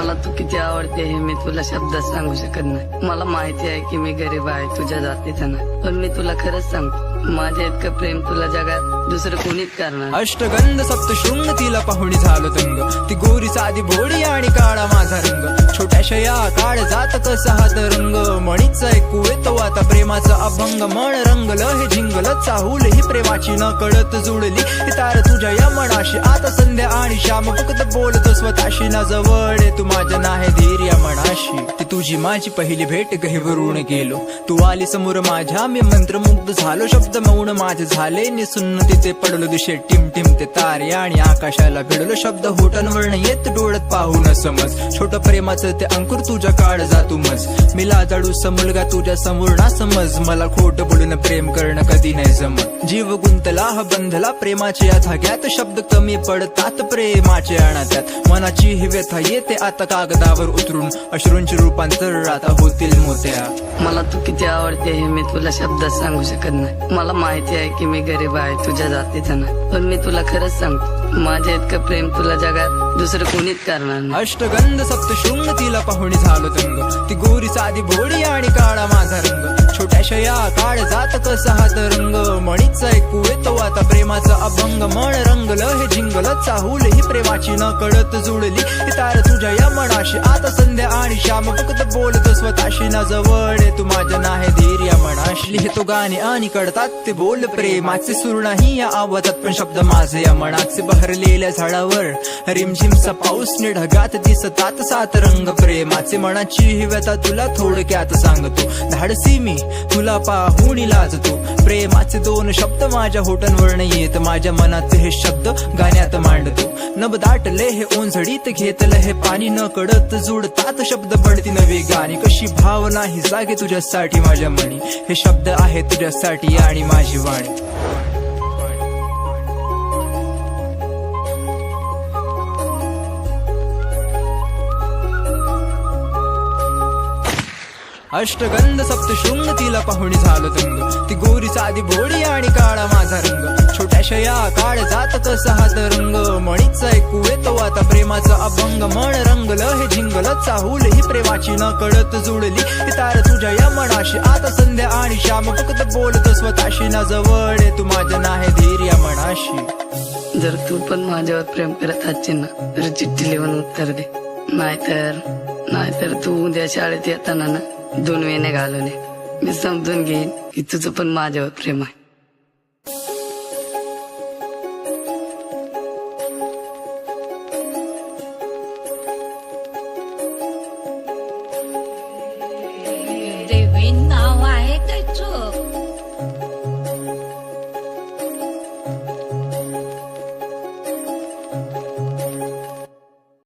मला तू किती आवडते हे मी तुला शब्दात सांगू शकत नाही. मला माहिती आहे की मी गरीब आहे तुझ्या जातीचा नाही. पण मी तुला खरंच सांगतो माझ्या इतकं प्रेम तुला जगात दुसरं कोणीच करणार अष्टगंध अष्टगंध सप्तशृंग तिला पाहुणी झालो तंग. ती गोरी साधी भोडी आणि काळा माझा रंग. छोट्याशा या काळ जात कसा हा रंग मणीचा ऐकू येतो आता प्रेमाचा अभंग मन रंगल हे झिंगल चाहूल ही प्रेमाची न कळत जुळली. ही तार तुझ्या या मनाशी आता संध्या आणि श्याम फक्त बोलतो स्वतःशी ना जवळ तू माझ्या नाही धीर्या या मनाशी ती तुझी माझी पहिली भेट गहिवरून गेलो. तू आली समोर माझ्या मी मंत्रमुग्ध झालो. शब्द मौन माझे झाले निसुन्न तिथे पडलो दिशे. टिम टिम ते तारे आणि आकाशाला भिडलो. शब्द होटांवरनं येत डोळत पाहून समज. छोट प्रेमाचं ते अंकुर तुझ्या काळ जातू मज. मी लाजाडू मुलगा तुझ्या समोर ना समज. मला खोट बोलून प्रेम करणं कधी नाही जमत. जीव गुंतला हा बंधला प्रेमाच्या या धाग्यात शब्द कमी पडतात प्रेमाचे अनात्यात. मनाची ही व्यथा येते आता कागदावर उतरून. अश्रूंचे रूपांतर आता होतील मोत्या. मला तू किती आवडते हे मी तुला शब्दात सांगू शकत नाही. मला माहिती आहे की मी गरीब आहे तुझ्या जातीचा नाही. पण मी तुला खरंच सांगतो माझ्या इतकं प्रेम तुला जगात दुसरं कोणीच करणार नाही. अष्टगंध सप्तशृंग तिला पाहुणी झालो तंग ती गोरी साधी भोडी आणि काळा माझा रंग. छोट्याशा या काळ जात कसा हा रंग मणीच ऐकू येतो आता प्रेमाचा अभंग मन रंगलं हे जिंगल चाहूल ही प्रेमाची न कळत जुळली. ही तार तुझ्या या मनाशी आता संध्या आणि श्याम फक्त बोलत स्वतःशी. ना जवळ तू माझ्या नाही धीर या मनाशी. लिहितो गाणे आणि कळतात ते बोल प्रेमाचे सुर नाही या आवाजात पण शब्द माझे या मनाचे. बहरलेल्या झाडावर रिमझिमचा पाऊस नि ढगात दिसतात सात रंग प्रेमाचे मनाची ही व्यथा तुला थोडक्यात सांगतो. धाडसी मी तुला पाहून लाजतो. प्रेमाचे दोन शब्द माझ्या होटांवर येत. माझ्या मनाचे हे शब्द गाण्यात मांडतो. नब दाटले हे ओंझडीत घेतलं हे पाणी न कडत जुडतात शब्द पडती नवी गाणी. कशी भावना ही जागे तुझ्यासाठी माझ्या मणी हे शब्द आहे तुझ्यासाठी आणि माझी वाणी. अष्टगंध सप्तशृंग तिला पाहुणी झालो तंग. ती गोरी साधी भोळी आणि काळा माझा रंग. छोट्याशा या काळ जात कसा हा रंग मणीचा ऐकू येतो आता प्रेमाचा अभंग. मन रंगल हे झिंगल चाहूल ही प्रेमाची न कळत जुळली. ही तार तुझ्या या मनाशी आता संध्या आणि श्याम फक्त बोलत स्वतःशी. ना जवळ ये तू माझ्या नाही धीर या मनाशी. जर तू पण माझ्यावर प्रेम करत असशील ना तर चिठ्ठी लिहून उत्तर दे. नाहीतर नाहीतर तू उद्या शाळेत येताना ना दोन वेने घालून मी समजून घेईन की तुझं पण माझ्यावर प्रेम आहे.